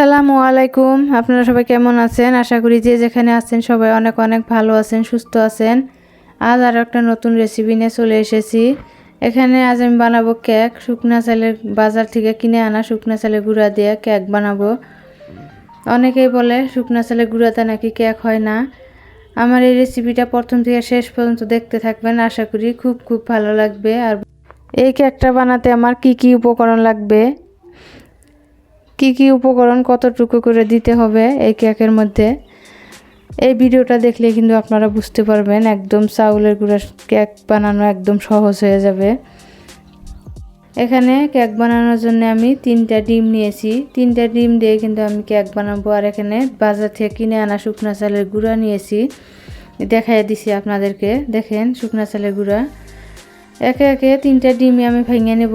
আসসালামু আলাইকুম। আপনারা সবাই কেমন আছেন? আশা করি যে যেখানে আছেন সবাই অনেক অনেক ভালো আছেন, সুস্থ আছেন। আজ আর একটা নতুন রেসিপি নিয়ে চলে এসেছি। এখানে আজ আমি বানাবো কেক শুকনা চালের বাজার থেকে কিনে আনা শুকনা চালের গুঁড়া দিয়ে কেক বানাবো। অনেকেই বলে শুকনা চালের গুঁড়াতে নাকি কেক হয় না। আমার এই রেসিপিটা প্রথম থেকে শেষ পর্যন্ত দেখতে থাকবেন। আশা করি খুব খুব ভালো লাগবে। আর এই কেকটা বানাতে আমার কি কি উপকরণ লাগবে? কি কি উপকরণ কতটুকু করে দিতে হবে এই কেকের মধ্যে? এই ভিডিওটা দেখলে কিন্তু আপনারা বুঝতে পারবেন একদম চাউলের গুঁড়ার কেক বানানো একদম সহজ হয়ে যাবে। এখানে কেক বানানোর জন্য আমি তিনটা ডিম নিয়েছি। তিনটা ডিম দিয়ে কিন্তু আমি কেক বানাবো। আর এখানে বাজার থেকে কিনে আনা শুকনা চালের গুঁড়া নিয়েছি। দেখাই দিছি আপনাদেরকে। দেখেন শুকনা চালের গুঁড়া। একে একে তিনটা ডিমই আমি ভেঙে নেব।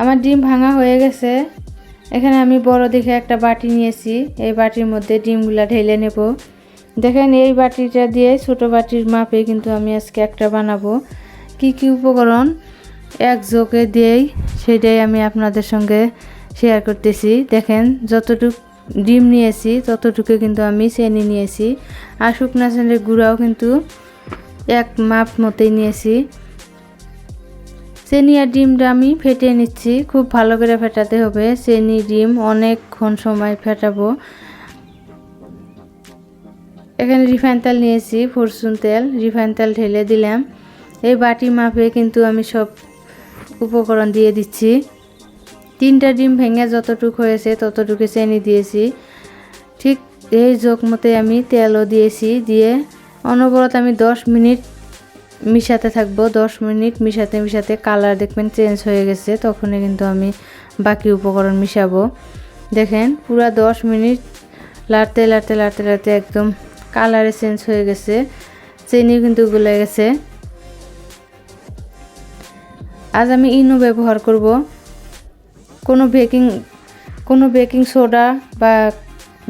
আমার ডিম ভাঙা হয়ে গেছে। এখানে আমি বড় দেখে একটা বাটি নিয়েছি। এই বাটির মধ্যে ডিমগুলা ঢেলে নেব। দেখেন এই বাটিটা দিয়ে ছোট বাটির মাপে কিন্তু আমি আজকে একটা বানাবো। কি কি উপকরণ? এক যোগে দিয়েই সেটাই আমি আপনাদের সঙ্গে শেয়ার করতেছি। দেখেন, যতটুক ডিম নিয়েছি, ততটুকু কিন্তু আমি চেনি নিয়েছি। আর শুকনা চেনের গুঁড়াও কিন্তু এক মাপ মতোই নিয়েছি। চেনি আর ডিমটা আমি ফেটে নিচ্ছি। খুব ভালো করে ফেটাতে হবে। চেনি ডিম অনেকক্ষণ সময় ফেটাবো। এখানে রিফাইন তেল নিয়েছি ফরচুন তেল। রিফাইন তেল ঢেলে দিলাম। এই বাটি মাপে কিন্তু আমি সব উপকরণ দিয়ে দিচ্ছি। তিনটা ডিম ভেঙে যতটুকু হয়েছে ততটুকু চেনি দিয়েছি। ঠিক এই যোগ মতে আমি তেলও দিয়েছি। দিয়ে অনবরত আমি দশ মিনিট মিশাতে থাকব, দশ মিনিট মিশাতে মিশাতে কালার দেখবেন চেঞ্জ হয়ে গেছে, তখনই কিন্তু আমি বাকি উপকরণ মিশাবো। দেখেন পুরা দশ মিনিট লাড়তে লাড়তে লাড়তে লাড়তে একদম কালারে চেঞ্জ হয়ে গেছে চেনি কিন্তু গলে গেছে। আজ আমি ইনো ব্যবহার করব। কোনো বেকিং কোনো বেকিং সোডা বা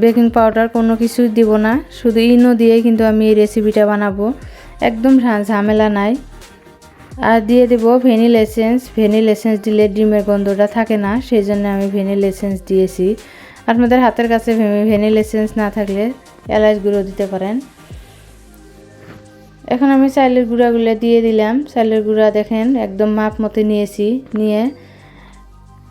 বেকিং পাউডার কোনো কিছুই দিব না, শুধু ইনো দিয়েই কিন্তু আমি এই রেসিপিটা বানাবো। একদম ঝামেলা নাই। আর দিয়ে দেবো ভ্যানিল এসেন্স। ভ্যানিল এসেন্স দিলে ডিমের গন্ধটা থাকে না সেই জন্য আমি ভ্যানিল এসেন্স দিয়েছি। আপনাদের হাতের কাছে ভ্যানিল এসেন্স না থাকলে এলাচ গুঁড়ো দিতে পারেন। এখন আমি চাইলের গুঁড়াগুলো দিয়ে দিলাম। চাইলের গুঁড়া দেখেন, একদম মাপ মতো নিয়েছি, নিয়ে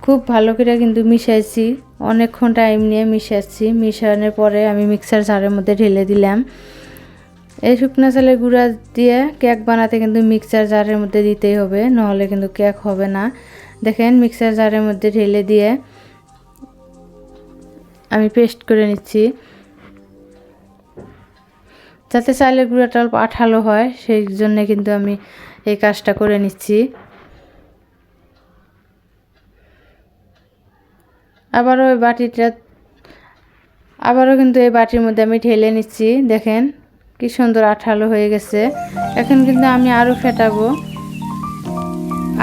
খুব ভালো করে কিন্তু মিশাইছি। অনেকক্ষণ টাইম নিয়ে মিশাচ্ছি। মিশানোর পরে আমি মিক্সার জারের মধ্যে ঢেলে দিলাম। এই শুকনো চালের গুঁড়া দিয়ে কেক বানাতে কিন্তু মিক্সার জারের মধ্যে দিতেই হবে, নাহলে কিন্তু কেক হবে না। দেখেন মিক্সার জারের মধ্যে ঢেলে দিয়ে আমি পেস্ট করে নিচ্ছি। যাতে চালের গুঁড়াটা অল্প আঠালো হয়, সেই জন্য কিন্তু আমি এই কাজটা করে নিচ্ছি। আবারও ওই বাটিটা, আবারও কিন্তু এই বাটির মধ্যে আমি ঢেলে নিচ্ছি, দেখেন। কি সুন্দর আঠালো হয়ে গেছে। এখন কিন্তু আমি আরও ফেটাবো।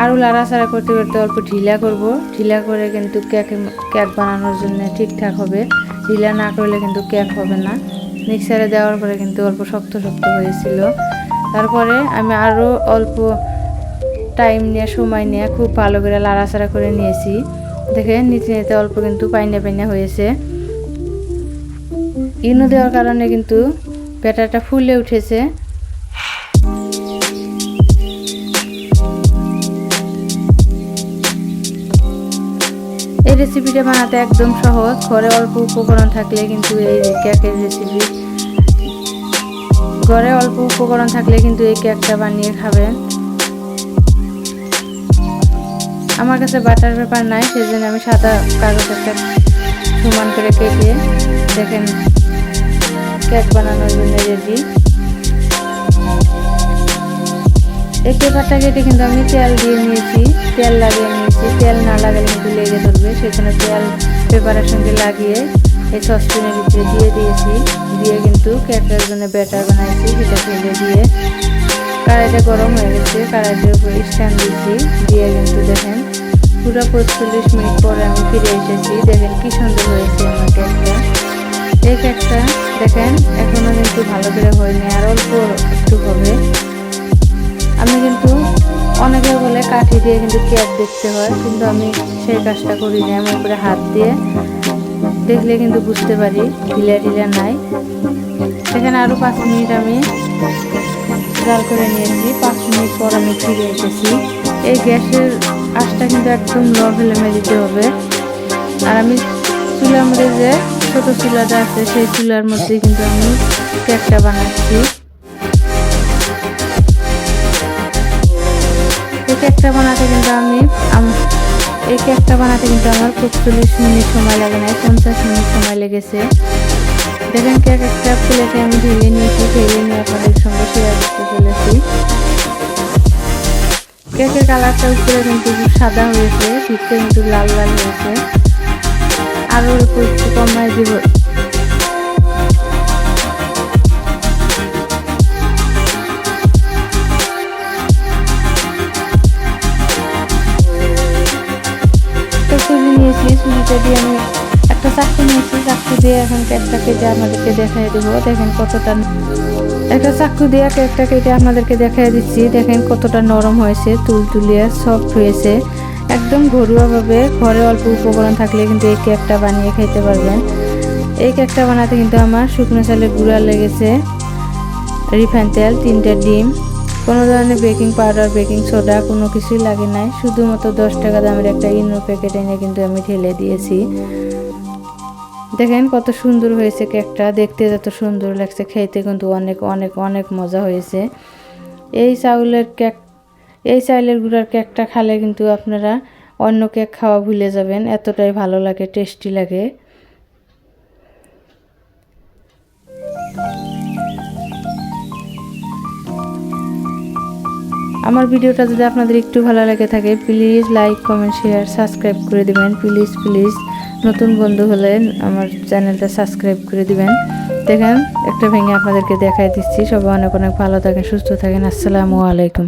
আরও লাড়াচাড়া করতে করতে অল্প ঢিলা করব। ঢিলা করে কিন্তু কেক কেক বানানোর জন্য ঠিকঠাক হবে। ঢিলা না করলে কিন্তু কেক হবে না। মিক্সারে দেওয়ার পরে কিন্তু অল্প শক্ত শক্ত হয়েছিল। তারপরে আমি আরও অল্প টাইম নিয়ে, সময় নিয়ে খুব ভালো করে লাড়াচাড়া করে নিয়েছি। দেখে নিচে নিতে অল্প কিন্তু পাইনা পাইনা হয়েছে। ইনো দেওয়ার কারণে কিন্তু ব্যাটারটা ফুলে উঠেছে। এই রেসিপিটা বানাতে একদম সহজ, ঘরে অল্প উপকরণ থাকলে কিন্তু এই কেকের রেসিপি ঘরে অল্প উপকরণ থাকলে কিন্তু এই কেকটা বানিয়ে খাবেন। আমার কাছে বাটার পেপার নাই সেই জন্য আমি সাদা কাগজ একটা সমান করে কেটে দেখেন কেক বানানোর জন্য রেডি এই পেপারটা কেটে কিন্তু আমি তেল দিয়ে নিয়েছি। তেল লাগিয়ে নিয়েছি। তেল না লাগালে কিন্তু লেগে ধরবে সেখানে তেল পেপারের সঙ্গে লাগিয়ে এই সসপ্যানের ভিতরে দিয়ে দিয়েছি। দিয়ে কিন্তু কেকের জন্য ব্যাটার বানাইছি সেটা ফেলে দিয়ে কড়াইটা গরম হয়ে গেছে। কড়াইটার উপরে স্ট্যান্ড দিয়েছি। দিয়ে কিন্তু দেখেন পুরো পঁয়তাল্লিশ মিনিট পরে আমি ফিরে এসেছি। দেখেন কি সুন্দর হয়েছে। এই কেকটা দেখেন এখনও কিন্তু ভালো করে হয়নি, আর অল্প একটু হবে। আমি কিন্তু অনেকে বলে কাঠি দিয়ে কিন্তু কেক দেখতে হয়, কিন্তু আমি সেই কাজটা করি না আমি উপরে হাত দিয়ে। দেখলে কিন্তু বুঝতে পারি, ঢিলা ঢিলা নাই। সেখানে আরও পাঁচ মিনিট আমি জাল করে নিয়েছি, পাঁচ মিনিট পর আমি ফিরে এসেছি। এই গ্যাসের আঁচটা কিন্তু একদম লো ফ্লেমে দিতে হবে। আর আমি চুলার মধ্যে যে ছোটো চুলাটা আছে, সেই চুলার মধ্যে কিন্তু আমি কেকটা বানাচ্ছি। এই কেকটা বানাতে কিন্তু আমি এই কেকটা বানাতে কিন্তু আমার পঁচল্লিশ মিনিট সময় লাগে নাই, পঞ্চাশ মিনিট সময় লেগেছে। দেখেন কেক একটা প্লেটে আমি ঢেলে নিয়েছি, ঢেলে নিয়ে আপনাদের সঙ্গে শেয়ার করতে চলেছি। কেকের কালারটা উপরে কিন্তু সাদা হয়েছে, ভিতরে কিন্তু লাল লাল হয়েছে। আরও অল্প কমাই দিব। দিয়ে আমি একটা নিয়েছি। দিয়ে এখন কেকটা কেটে আমাদেরকে দেখাই দেবো। দেখেন কতটা একটা চাকু দিয়ে আপনাদেরকে দেখাই দিচ্ছি। দেখেন কতটা নরম হয়েছে তুল তুলিয়ে সফট হয়েছে। একদম ঘরোয়াভাবে ঘরে অল্প উপকরণ থাকলে কিন্তু এই কেকটা বানিয়ে খেতে পারবেন। এই কেকটা বানাতে কিন্তু আমার শুকনো চালের গুঁড়া লেগেছে, রিফাইন তেল, তিনটে ডিম, কোনো ধরনের বেকিং পাউডার বেকিং সোডা কোনো কিছুই লাগে নাই। শুধুমাত্র দশ টাকা দামের একটা ইনো প্যাকেট এনে কিন্তু আমি ঢেলে দিয়েছি। দেখেন কত সুন্দর হয়েছে কেকটা দেখতে যত সুন্দর লাগছে, খেতে কিন্তু অনেক অনেক অনেক মজা হয়েছে। এই চাউলের কেক এই চাইলের গুঁড়ার কেকটা খালে কিন্তু আপনারা অন্য কেক খাওয়া ভুলে যাবেন, এতটাই ভালো লাগে, টেস্টি লাগে। আমার ভিডিওটা যদি আপনাদের একটু ভালো লাগে থাকে, please like, comment, share, subscribe করে দিবেন। প্লিজ প্লিজ নতুন বন্ধু হলে আমার চ্যানেলটা সাবস্ক্রাইব করে দিবেন। দেখেন, একটা ভেঙে আপনাদেরকে দেখাই দিচ্ছি। সবাই অনেক অনেক ভালো থাকেন, সুস্থ থাকেন। আসসালামু আলাইকুম।